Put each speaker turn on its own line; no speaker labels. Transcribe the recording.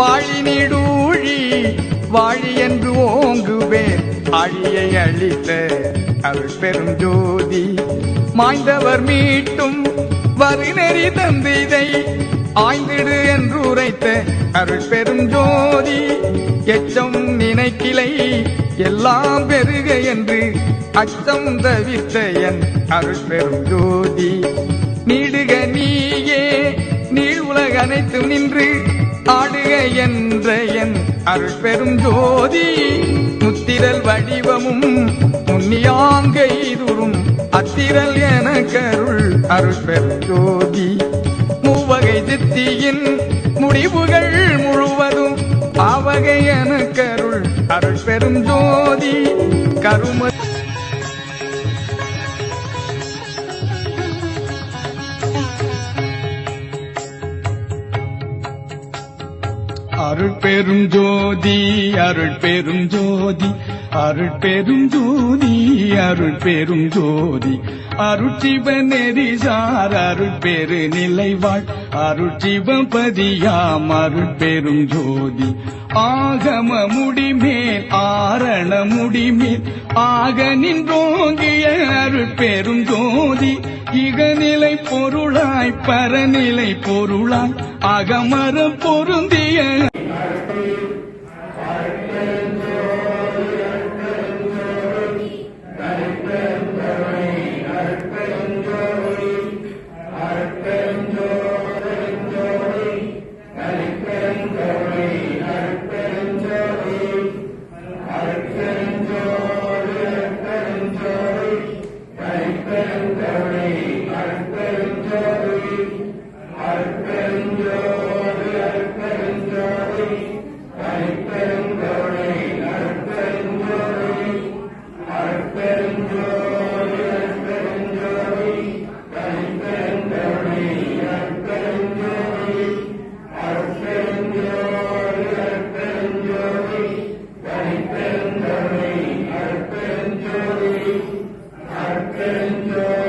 வாழி நீடூழி வாழி என்று ஓங்குவேன். அழியை அழித்த அருள் பெரும் ஜோதி. மாய்ந்தவர் மீட்டும் வருநெறி தந்திதை இதை ஆய்ந்திடு என்று உரைத்த அருள் பெரும் ஜோதி. எச்சம் நினைக்கிளை எல்லாம் பெருக என்று அச்சம் தவித்த என் அருள் பெரும் ஜோதி. நீடுக நீயே நீள் உலக அனைத்தும் நின்று என்ற என் அருள் பெரும் ஜோதி முத்திரல் வடிவமும் முன்னியாங்கை துரும் அத்திரல் என கருள் அருள் பெரும் ஜோதி. மூவகை சித்தியின் முடிவுகள் முழுவதும் ஆவகை என கருள் அருள் பெரும் ஜோதி. கரும அருள் பெரும் ஜோதி அருள் பெரும் ஜோதி அருள் பெரும் ஜோதி அருள் பெரும் ஜோதி. அருட்சிவ நெறிசார் அருள் பெரு நிலைவாழ் அருட்சிவபதியாம் அருள் பெரும் ஜோதி. ஆகம முடிமேல் ஆரண முடிமேல் ஆக நின்றோங்கிய அருள் பெரும் ஜோதி இகநிலை பொருளாய் பரநிலை பொருளாய் அகமரம் பொருந்திய Thank you. Thank you. Thank.